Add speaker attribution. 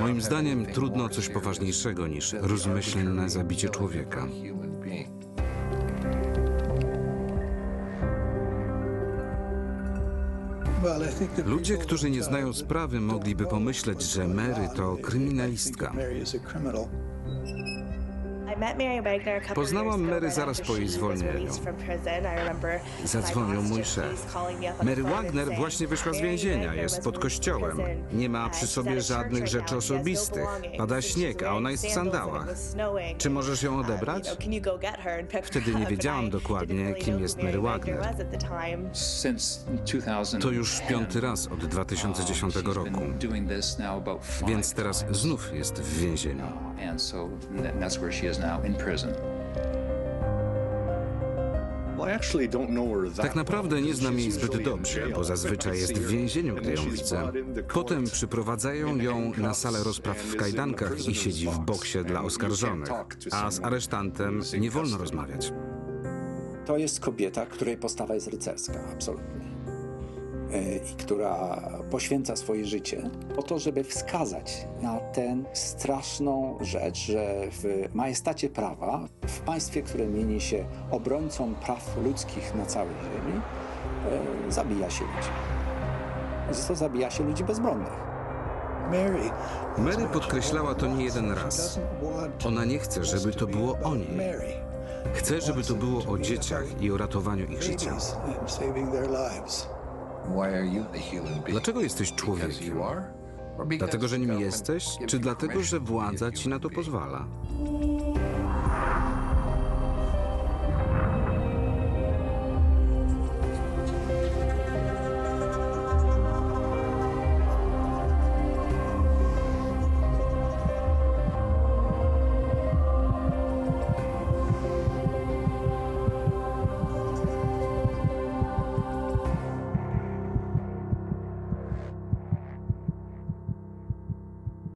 Speaker 1: Moim zdaniem trudno coś poważniejszego niż rozmyślne zabicie człowieka. Ludzie, którzy nie znają sprawy, mogliby pomyśleć, że Mary to kryminalistka.
Speaker 2: Poznałam Mary zaraz po jej zwolnieniu.
Speaker 1: Zadzwonił mój szef. Mary Wagner właśnie wyszła z więzienia, jest pod kościołem. Nie ma przy sobie żadnych rzeczy osobistych. Pada śnieg, a ona jest w sandałach. Czy możesz ją odebrać? Wtedy nie wiedziałam dokładnie, kim jest Mary Wagner. To już piąty raz od 2010 roku, więc teraz znów jest w więzieniu. Tak naprawdę nie znam jej zbyt dobrze, bo zazwyczaj jest w więzieniu, gdy ją widzę. Potem przyprowadzają ją na salę rozpraw w kajdankach i siedzi w boksie dla oskarżonych, a z aresztantem nie wolno rozmawiać.
Speaker 3: To jest kobieta, której postawa jest rycerska, absolutnie. E, I która poświęca swoje życie po to, żeby wskazać na tę straszną rzecz, że w majestacie prawa, w państwie, które mieni się obrońcą praw ludzkich na całej ziemi, e, zabija się ludzi. To zabija się ludzi bezbronnych.
Speaker 1: Mary podkreślała to nie jeden raz. Ona nie chce, żeby to było o niej. Chce, żeby to było o dzieciach i o ratowaniu ich życia. Dlaczego jesteś człowiekiem? Dlatego, że nim jesteś, czy dlatego, że władza ci na to pozwala?